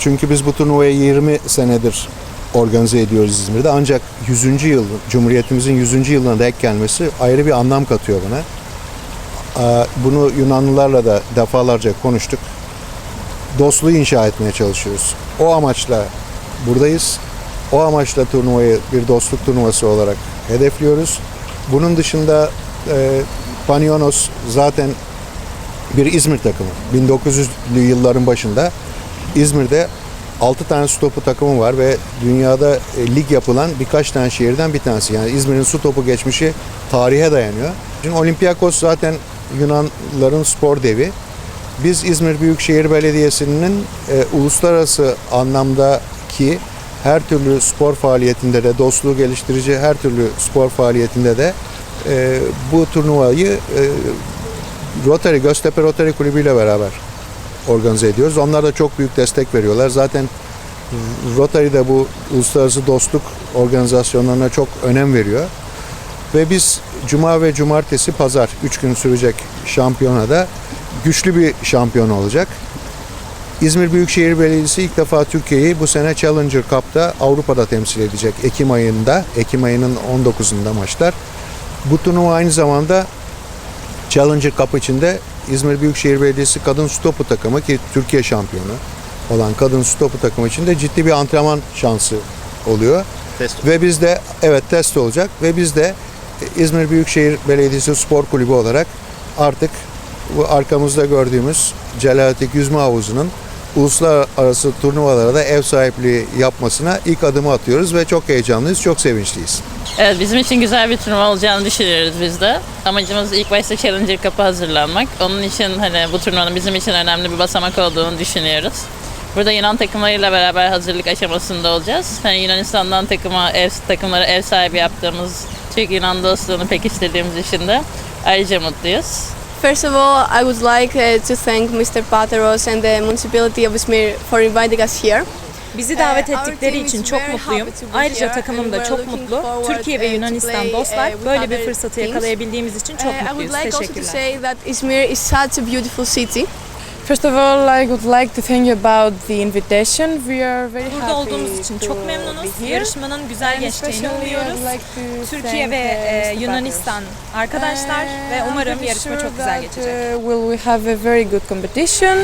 Çünkü biz bu turnuvayı 20 senedir organize ediyoruz İzmir'de. Ancak 100. yıl, Cumhuriyetimizin 100. yılına denk gelmesi ayrı bir anlam katıyor bana. Aa, Bunu Yunanlılarla da defalarca konuştuk. Dostluğu inşa etmeye çalışıyoruz. O amaçla buradayız. O amaçla turnuvayı bir dostluk turnuvası olarak hedefliyoruz. Bunun dışında e, Panionos zaten bir İzmir takımı. 1900'lü yılların başında İzmir'de 6 tane su topu takımı var ve dünyada e, lig yapılan birkaç tane şehirden bir tanesi. Yani İzmir'in su topu geçmişi tarihe dayanıyor. Şimdi Olympiakos zaten Yunanların spor devi. Biz İzmir Büyükşehir Belediyesi'nin e, uluslararası anlamdaki her türlü spor faaliyetinde de dostluğu geliştirici her türlü spor faaliyetinde de e, bu turnuvayı e, Rotary, Göztepe Rotary Kulübü ile beraber organize ediyoruz. Onlar da çok büyük destek veriyorlar. Zaten Rotary de bu uluslararası dostluk organizasyonlarına çok önem veriyor. Ve biz Cuma ve Cumartesi, Pazar 3 gün sürecek şampiyonada güçlü bir şampiyon olacak. İzmir Büyükşehir Belediyesi ilk defa Türkiye'yi bu sene Challenger Cup'ta Avrupa'da temsil edecek. Ekim ayında, Ekim ayının 19'unda maçlar. Bu turnuva aynı zamanda Challenger Cup içinde İzmir Büyükşehir Belediyesi kadın su topu takımı ki Türkiye şampiyonu olan kadın su topu takımı için de ciddi bir antrenman şansı oluyor. Test Ve biz de evet test olacak ve biz de İzmir Büyükşehir Belediyesi Spor Kulübü olarak artık bu arkamızda gördüğümüz Celaletlik Yüzme Havuzu'nun uluslararası turnuvalara da ev sahipliği yapmasına ilk adımı atıyoruz ve çok heyecanlıyız, çok sevinçliyiz. Evet bizim için güzel bir turnuva olacağını düşünüyoruz biz de. Amacımız ilk başta Challenger Cup'a hazırlanmak. Onun için hani bu turnuvanın bizim için önemli bir basamak olduğunu düşünüyoruz. Burada Yunan takımlarıyla beraber hazırlık aşamasında olacağız. Hani Yunanistan'dan takıma ev, takımlara ev sahibi yaptığımız Türk-Yunan dostluğunu pekiştirdiğimiz için de ayrıca mutluyuz. First of all, I would like uh, to thank Mr. Pateros and the municipality of Izmir for inviting us here. Bizi davet Ee, ettikleri için çok mutluyum. Ayrıca takımım da çok mutlu. Türkiye ve to Yunanistan dostlar with böyle bir fırsatı yakalayabildiğimiz için çok I would mutluyuz. like also to Teşekkürler. say that Izmir is such a beautiful city. First of all, I would like to thank you about the invitation. We are very Burada happy olduğumuz için çok memnunuz. Yarışmanın güzel And geçtiğini umuyoruz. like Türkiye ve e. Yunanistan arkadaşlar ve umarım yarışma sure çok güzel that, geçecek. uh, will we have a very good competition.